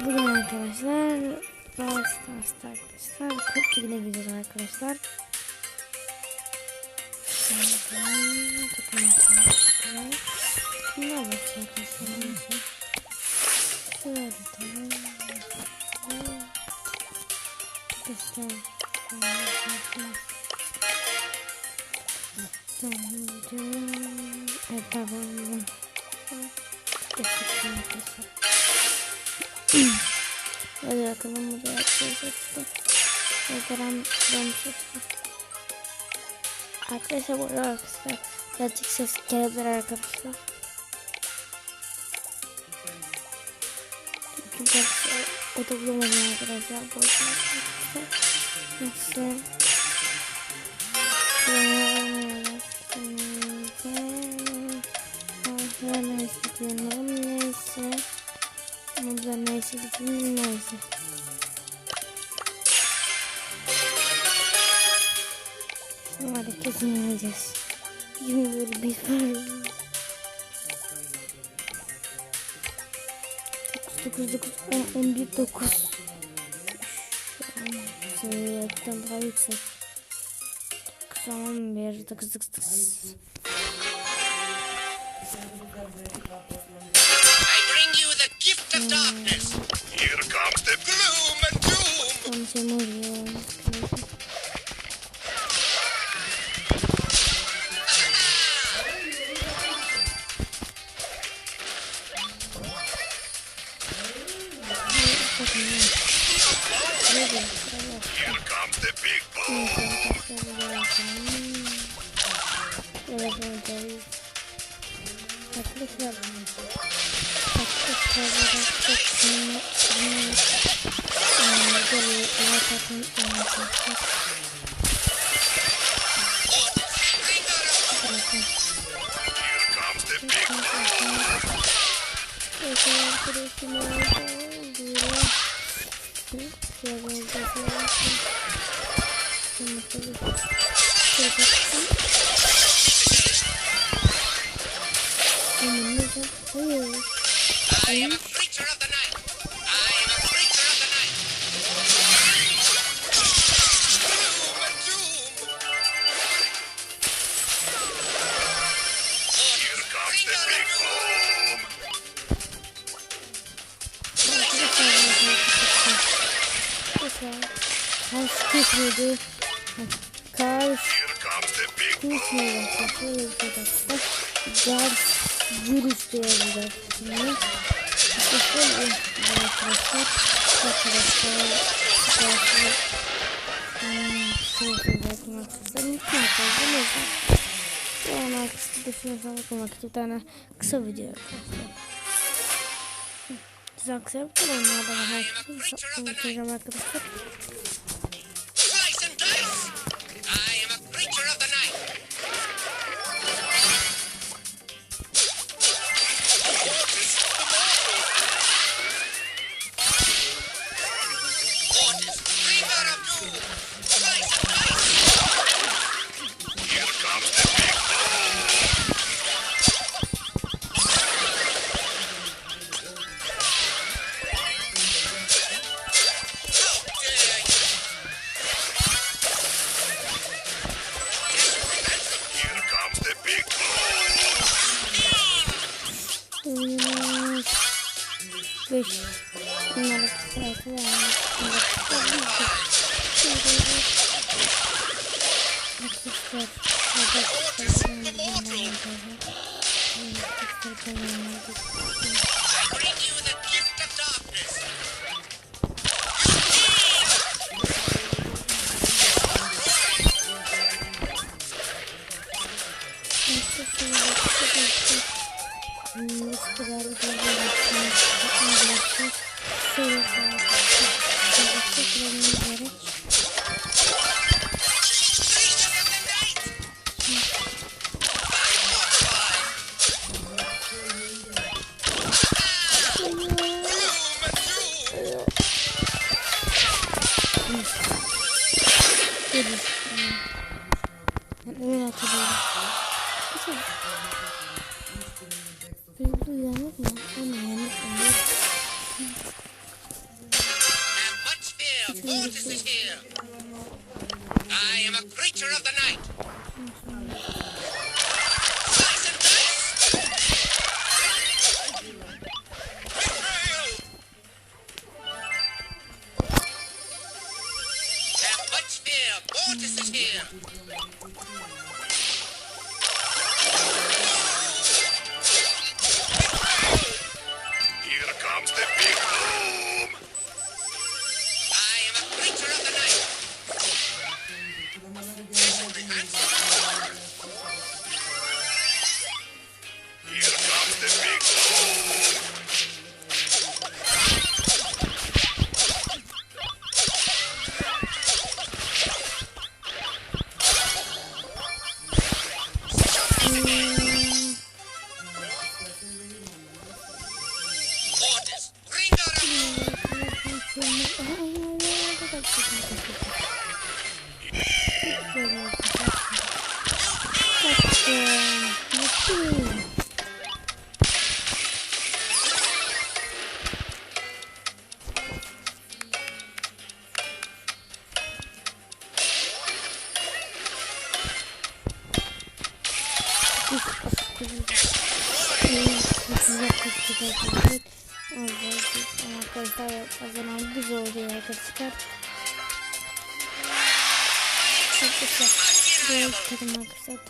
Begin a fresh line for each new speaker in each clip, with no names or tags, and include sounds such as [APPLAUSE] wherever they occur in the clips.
Bugün arkadaşlar Brawl arkadaşlar Kurt Ligi'ne gidiyoruz arkadaşlar. Arkadaşlar? Neyse. Şöyle Ejderham dönüşecekti. Arkadaşlar bu arkadaşlar birazcık ses gelebilir arkadaşlar. Çünkü o da bulamadım arkadaşlar. Bu arkadaşlar. Neyse. Neyse. Neyse. Neyse. Burada neyse gidin neyse. Kesin böyle bir var. 9 9 10 11 9 Seviyetten daha yüksek. 9 11 9 9 9
I bring you the gift of darkness.
Peki arkadaşım oldu. Virüs diyebiliriz. Şimdi. İşte şöyle arkadaşlar. Arkadaşlar. Arkadaşlar. Hmm, şöyle bakın arkadaşlar. Mümkün arkadaşlar. Neyse. Yani arkadaşlar düşünüyorsan bakmak için bir tane kısa video arkadaşlar. Güzel kısa yapacağım onlardan herkese. Unutacağım arkadaşlar.
Creature Thank you.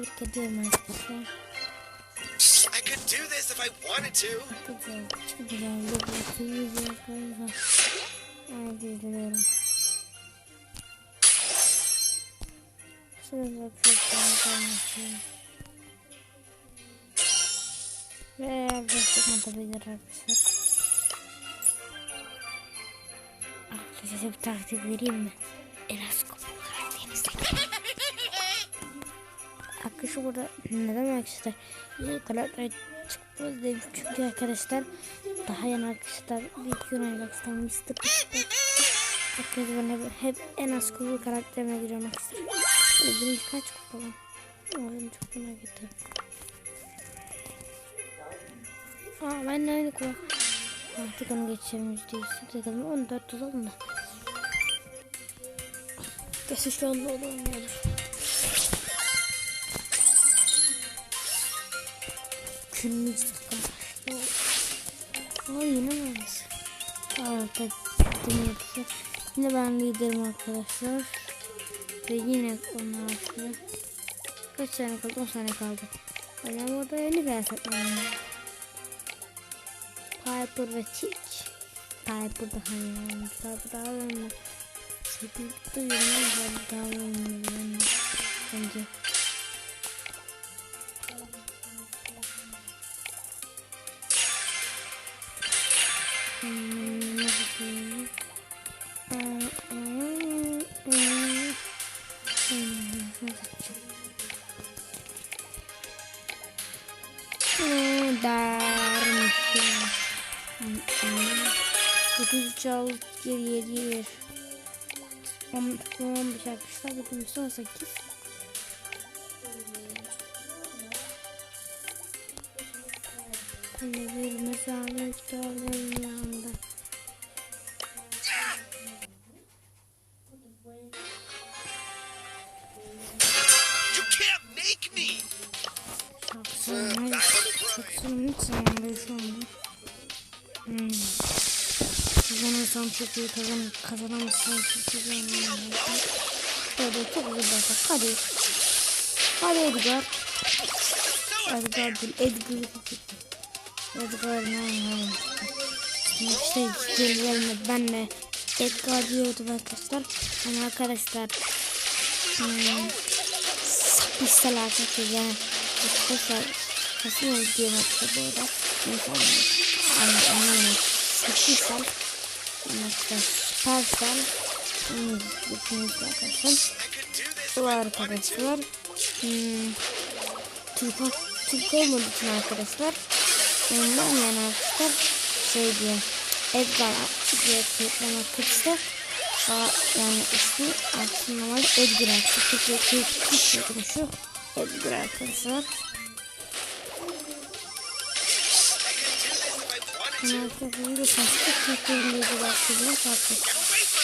Arkadaşlar tebrik ediyorum arkadaşlar.
I could do this if I wanted to.
Güzel, çok güzel. Çok güzel arkadaşlar. Hadi izliyorum. Şurada çok güzel kalmışım. Ve destek atabilir arkadaşlar. Arkadaşlar size bir taktik vereyim mi? En Arkadaşlar burada neden arkadaşlar? Güzel karakter çıkmaz dedim. Çünkü arkadaşlar daha yan arkadaşlar bir gün arkadaşlar Mr. Arkadaşlar ben hep, en az kupa karakterine giriyorum arkadaşlar. Birinci kaç kupa lan? Oğlum çok merak ettim. Aa ben de aynı kupa. Artık onu geçeceğim yüzde yüz. Bakalım 14 tutalım da. Kesin şu anda olur Kırmızı takım. Aa yine aynısı? Aa dinleyiciler. Yine ben liderim arkadaşlar. Ve yine onlar aslında. Kaç tane kaldı? 10 tane kaldı. Ben orada yeni bir hesaplanıyorum. Piper ve Chick. Piper daha iyi. Piper daha önemli. Chick duyuyorum. daha önemli. Bence.
Can't make me!
Saksının sonunda şu anda. Hmm. Kazanırsam çok iyi kazan, kazanamazsam çok iyi kazanamam. Böyle çok güzel atak. Hadi. Hadi Edgar. Edgar değil. Edgar. Edgar ne ne. İşte gerilerine ben de Edgar diyordum arkadaşlar. Ama arkadaşlar hmm, Pistel arkadaşlar yani. Arkadaşlar Nasıl diyorum arkadaşlar bu arada. Neyse anlayın Pistel Arkadaşlar Süpersel Düşünüyoruz arkadaşlar
I could do this
Bu arkadaşlar hmm, Türk, Türk olmadığı için arkadaşlar Ondan yani arkadaşlar Şey diye Edgar diye kayıtlama kırsa yani ismi aslında normalde Edgar arkadaşlar Türkçe konuşuyor Edgar arkadaşlar. Arkadaşlar da saçma Türkçe İngilizce bahsediyor farklı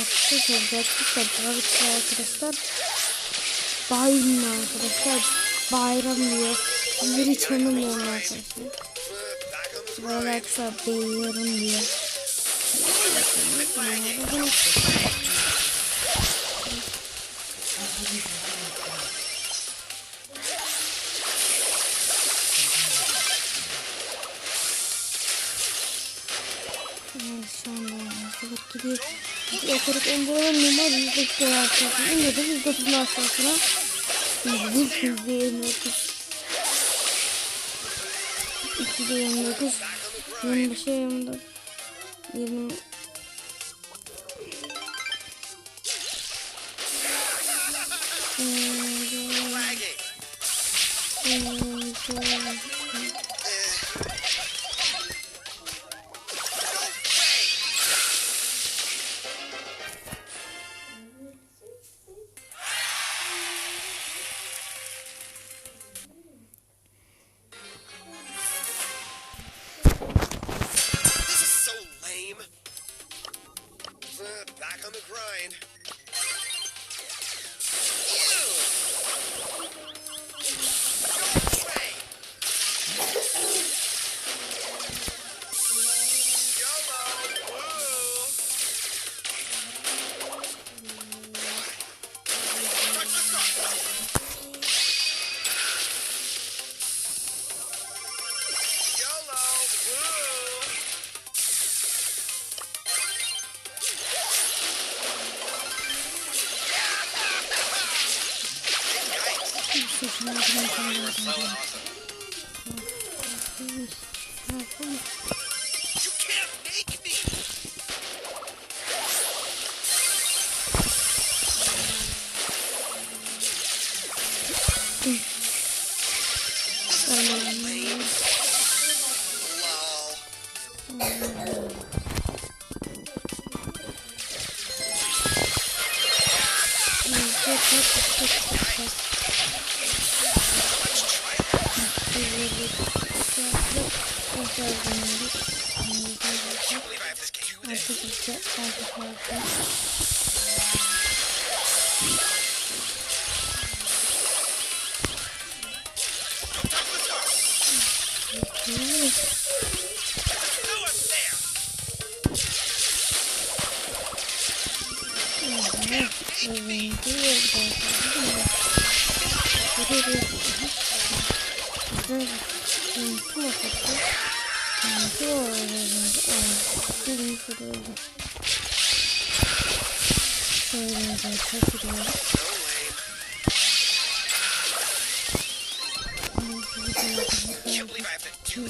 Arkadaşlar gerçekten David'le arkadaşlar bayram arkadaşlar bayram diyor. Sizleri tanımıyorum arkadaşlar. Böyle arkadaşlar bayıyorum diyor. Hazırlık gidiyor. Oturup en buradan numar 140 dolar arkasına. En yakın 130 dolar arkasına. 140 129.
2
de
29. 25'e 24. 20 So awesome. You 嗯，做的，嗯，做的，嗯，衣服的。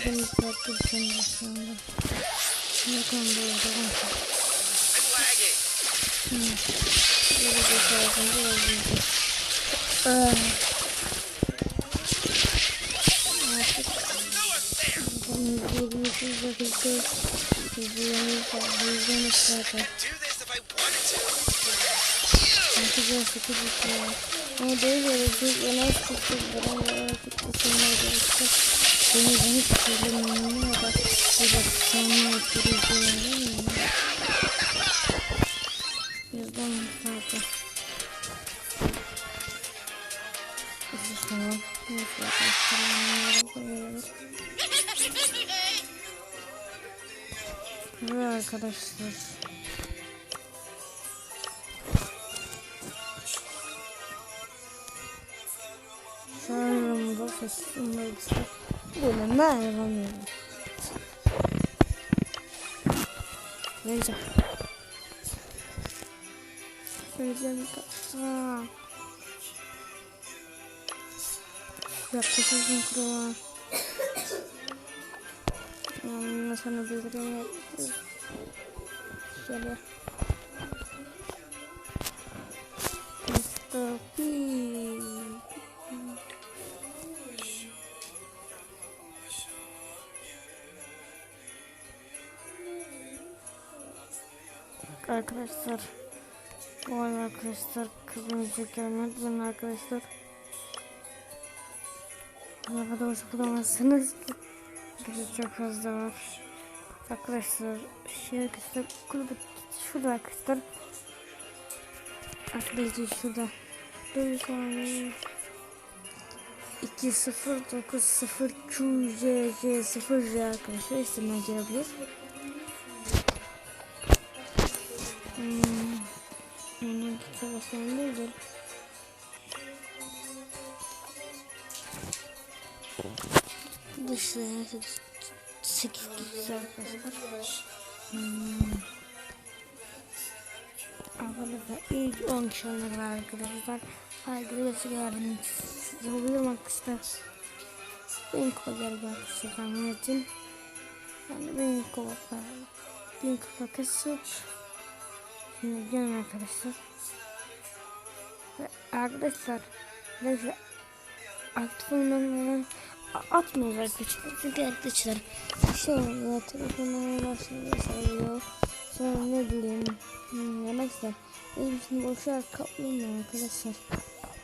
I have to do this. I'm lagging. No one there!
Yirmi sekiz dakika izleyemeyiz. İzleyemeyiz zaten.
Do this if I wanted to.
Güzel sıkı bir Ama böyle gelecek yine sıkı bana artık kısımlar gerekti. Beni beni söylemeyeyim ya da bir bak sana oturacağım. Yüzden zaten. İşte tamam. Neyse arkadaşlar. koyuyoruz. Ve arkadaşlar. Sanırım bu fıstığımda bunu ben yapamıyorum. Vereceğim. Aa. Yaklaşık kuru. Hmm, sana yapacağız. Şöyle. Mr. Arkadaşlar arada arkadaşlar kızımızı gelmedi ben arkadaşlar kadar hoş bulamazsınız ki Bizi çok fazla var Arkadaşlar şey arkadaşlar kulübü şurada arkadaşlar. Arkadaşlar şurada. Dur saniye. 209 QJJ 0 J arkadaşlar isimden gelebilir. Onun kitapasından değildir. Dışlarına 8 kişi arkadaşlar. Hmm. Arkadaşlar ilk 10 kişi olmak arkadaşlar. Arkadaşlar yardım yapabilirim arkadaşlar. Bin kupa geri gelmişti tahmin için. Yani kupa bin kupa kasıp Şimdi gelin arkadaşlar. Arkadaşlar Arkadaşlar aktif oyunlarını atmıyoruz arkadaşlar. Çünkü arkadaşlar şey oluyor. Telefonlara başlıyor. Sayıyor. Sonra ne bileyim. Hmm, arkadaşlar. Benim için boşver kaplamıyor arkadaşlar.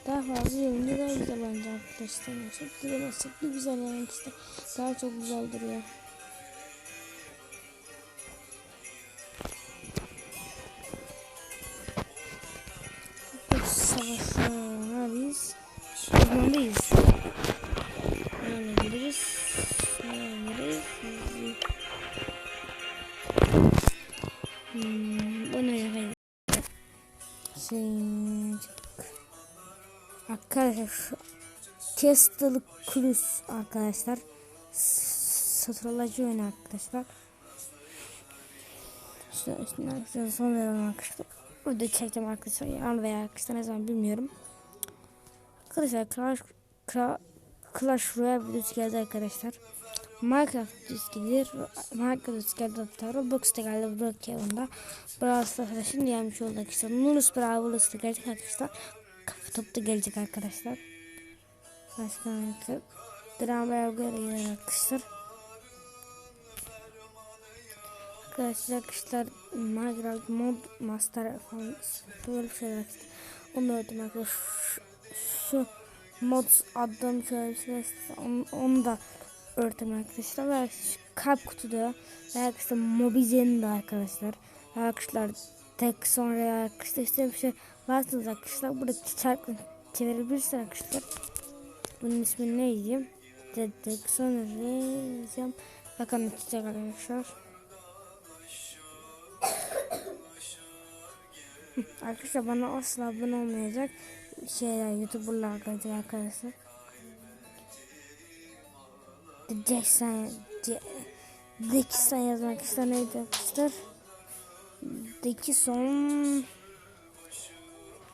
Daha fazla yorumda daha güzel bence arkadaşlar. Çok güzel çok güzel yani işte. Daha çok güzel duruyor. Kurs savaşına biz uzmanıyız. Öğrenebiliriz. Öğrenebiliriz. Hmm, bu demek? Şey, arkadaşlar Kestel Cruise arkadaşlar satırlacı oyunu arkadaşlar. İşte arkadaşlar son verelim arkadaşlar. Burada çekeceğim arkadaşlar. Yarın veya arkadaşlar ne zaman bilmiyorum. Arkadaşlar Clash, Clash, Royale videosu geldi arkadaşlar. Minecraft videosu gelir. Minecraft geldi hatta Roblox'ta geldi Brookhaven'da. Brawl Stars'da şimdi gelmiş oldu arkadaşlar. Nurus Brawl'da gelecek arkadaşlar. Kafa topta gelecek arkadaşlar. Başka arkadaşlar. Drama Brawl'da gelir arkadaşlar. Arkadaşlar arkadaşlar Minecraft mod master falan böyle şeyler arkadaşlar. Onu öğrettim arkadaşlar. Şu, mod adını şöyle bir şey onu, onu da öğrettim arkadaşlar. Ve şu kalp kutuda ve arkadaşlar Mobizen'in de arkadaşlar. Arkadaşlar tek sonra arkadaşlar işte bir şey varsanız arkadaşlar burada çarpı çevirebilirsiniz arkadaşlar. Bunun ismini ne diyeyim? Dedik sonra diyeceğim. Bakalım çıkacak arkadaşlar. Arkadaşlar bana asla abone olmayacak şeyler youtuberlar gelecek arkadaşlar. Jackson Jackson yazmak ister neydi arkadaşlar? Jackson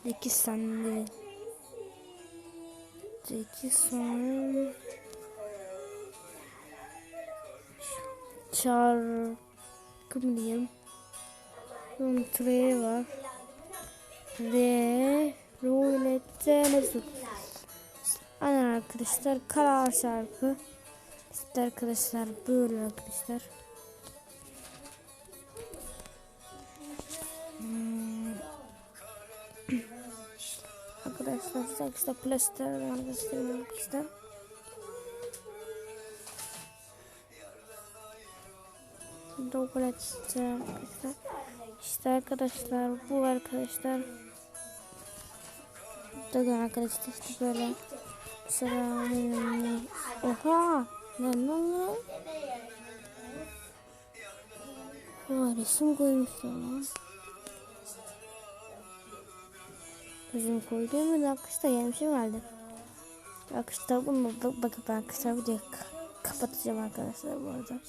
Jackson değil. Jackson Çarkı mı diyeyim? Bunun var. Ve rulette nasıl? Aynen arkadaşlar karar şarkı. İşte arkadaşlar böyle arkadaşlar. Hmm. [CLEARS THROAT] arkadaşlar size işte plaster göstereyim arkadaşlar. Double arkadaşlar. İşte arkadaşlar bu arkadaşlar. Bakın arkadaşlar işte böyle. Mesela Oha! Ne ne oluyor? Oha resim koymuşlar lan. Resim koyduğum bir şey vardı. Arkadaşlar bunu da bakıp arkadaşlar videoyu kapatacağım arkadaşlar bu arada.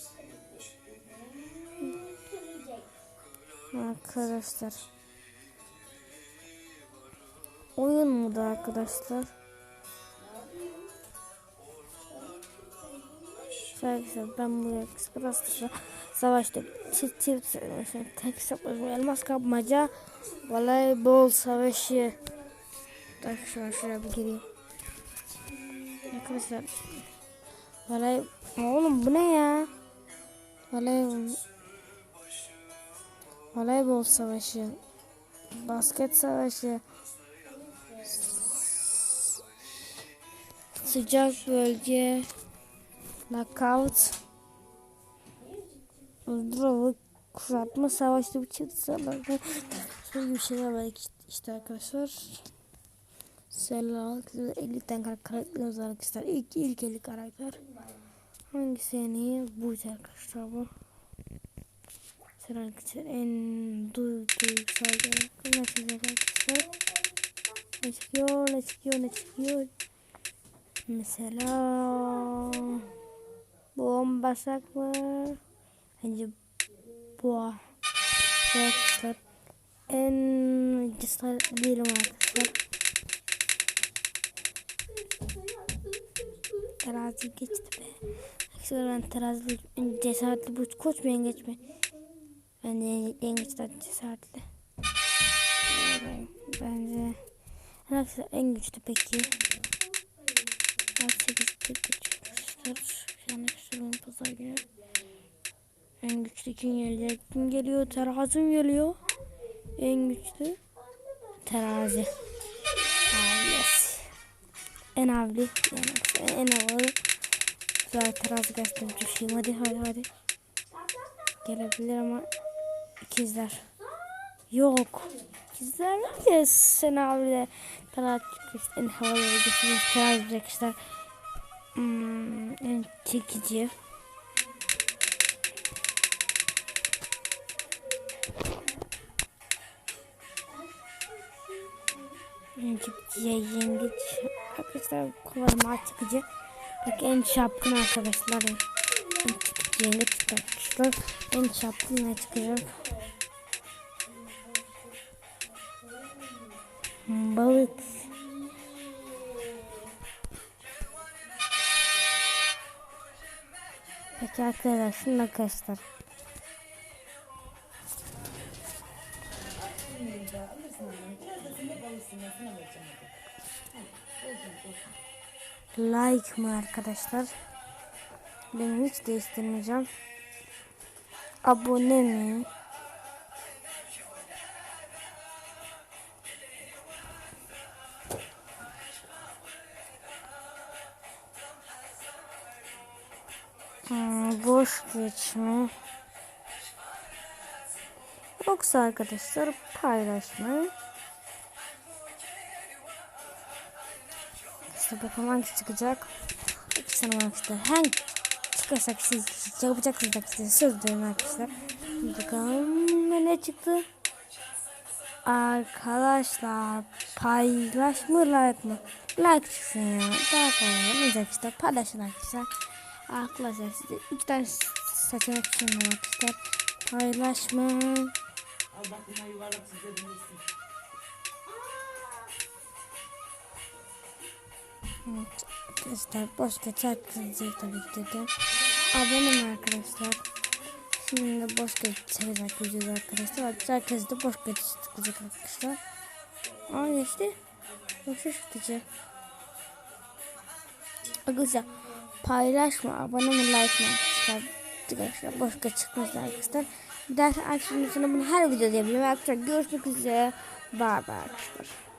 Arkadaşlar. Oyun mu da arkadaşlar? Arkadaşlar ben buraya kısmı savaştım. Çift çift söylemişim. Tek saplaşma elmas kapmaca. Voleybol savaşı. Arkadaşlar şuraya bir gireyim. Arkadaşlar. Voley... Oğlum bu ne ya? Voleybol... Voleybol savaşı. Basket savaşı. Sıcak bölge. Knockout. Uzdralık kuşatma savaşta bir çatışmalarda sonra bir şeyler var işte- arkadaşlar. Selam 50 tane kar- karakterimiz var arkadaşlar. İlk, ilk 50 karakter. Hangisi en iyi? Bu arkadaşlar bu. Selam arkadaşlar en du duygusal. Ne çıkacak arkadaşlar? Ne çıkıyor? Ne çıkıyor? Ne çıkıyor? Mesela bombasak var. Bence bu arkadaşlar en cesaretli değilim arkadaşlar. Terazi geçti be. Arkadaşlar ben terazi cesaretli bu koç mu yengeç mi? Ben de yengeçten cesaretli. Bence arkadaşlar en güçlü peki. Ben 8 tek. Şu an arkadaşlar pazar günü. En güçlü kim gelecek? Kim geliyor? Terazi mi geliyor? En güçlü terazi. Aa, yes. En havli. Yani en havalı. Güzel terazi gerçekten düşeyim. Hadi hadi hadi. Gelebilir ama ikizler. Yok. İkizler var ya sen. Terazi çıkmış. En havalı geçmiş terazi arkadaşlar. Hmm, en çekici. Çekici yengeç. Arkadaşlar kullanma çıkıcı. Bak en çapkın arkadaşlar. En çekici yengeç çıktı arkadaşlar. En çapkın ne çıkacak? Balık. Peki arkadaşlar arkadaşlar. Like mı arkadaşlar? Ben hiç değiştirmeyeceğim. Abone mi? Hmm, boş geçme. Yoksa arkadaşlar paylaşma. İşte bakalım hangisi çıkacak. Sana arkadaşlar hangi çıkarsak siz yapacaksınız arkadaşlar. Söz verin arkadaşlar. Bakalım ne çıktı. Arkadaşlar paylaşma like mı? Like çıksın ya. Daha kolay. Ne arkadaşlar paylaşın arkadaşlar. Arkadaşlar size iki tane seçenek sunum arkadaşlar. Paylaşma. Evet, arkadaşlar boş geçer kızacak tabii ki de. Abone mi arkadaşlar? Şimdi boş geçecek videoda arkadaşlar. Herkes de boş geçecek arkadaşlar. Aa geçti. Yoksa şaşırtıcı. Arkadaşlar paylaşma, abone mi, like arkadaşlar. Arkadaşlar boş geçecek arkadaşlar. Bir dahaki akşam bunu her videoda yapacağım arkadaşlar. Görüşmek üzere. Bye bye arkadaşlar.